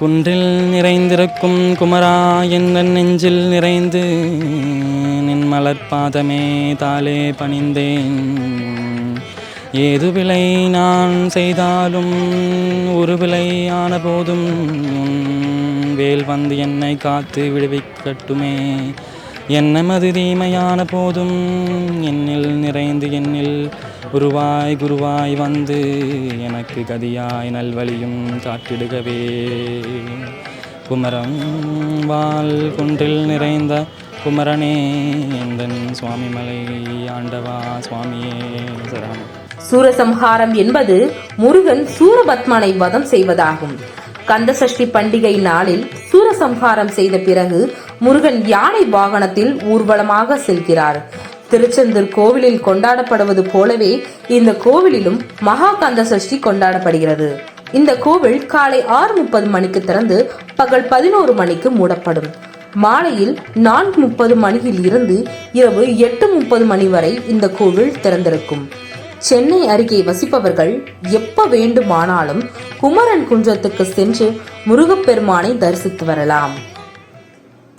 குன்றில் நிறைந்திருக்கும் குமரா என்ற நெஞ்சில் நிறைந்து நின் மலர்பாதமே தாளே பணிந்தேன். ஏது விலை நான் செய்தாலும் ஒரு விலை ஆன போதும் வேல் வந்து என்னை காத்து விடுவிக்கட்டுமே. என்னமது தீமையான போதும்? என்னில் நிறைந்து என்னில் குருவாய் குருவாய் வந்து எனக்கு கதியாய் நல்வழியும் காட்டிடுகவே குமரம் வால் குன்றில் நிறைந்த குமரனே எந்தன் சுவாமிமலை ஆண்டவா சுவாமியே சரணம். சூரசம்ஹாரம் என்பது முருகன் சூரபத்மனை வதம் செய்வதாகும். கந்தசஷ்டி பண்டிகை நாளில் சூரசம்ஹாரம் செய்த பிறகு முருகன் யானை வாகனத்தில் ஊர்வலமாக செல்கிறார். திருச்செந்தூர் கோவிலில் கொண்டாடப்படுவது போலவே இந்த கோவிலிலும் மகா கந்த சஷ்டி கொண்டாடப்படுகிறது. இந்த கோவில் காலை ஆறு முப்பது மணிக்கு திறந்து பகல் பதினோரு மணிக்கு மூடப்படும். மாலையில் நான்கு முப்பது மணியில் இருந்து இரவு எட்டு முப்பது மணி வரை இந்த கோவில் திறந்திருக்கும். சென்னை அருகே வசிப்பவர்கள் எப்ப வேண்டுமானாலும் குமரன் குன்றத்துக்கு சென்று முருகப்பெருமானை தரிசித்து வரலாம்.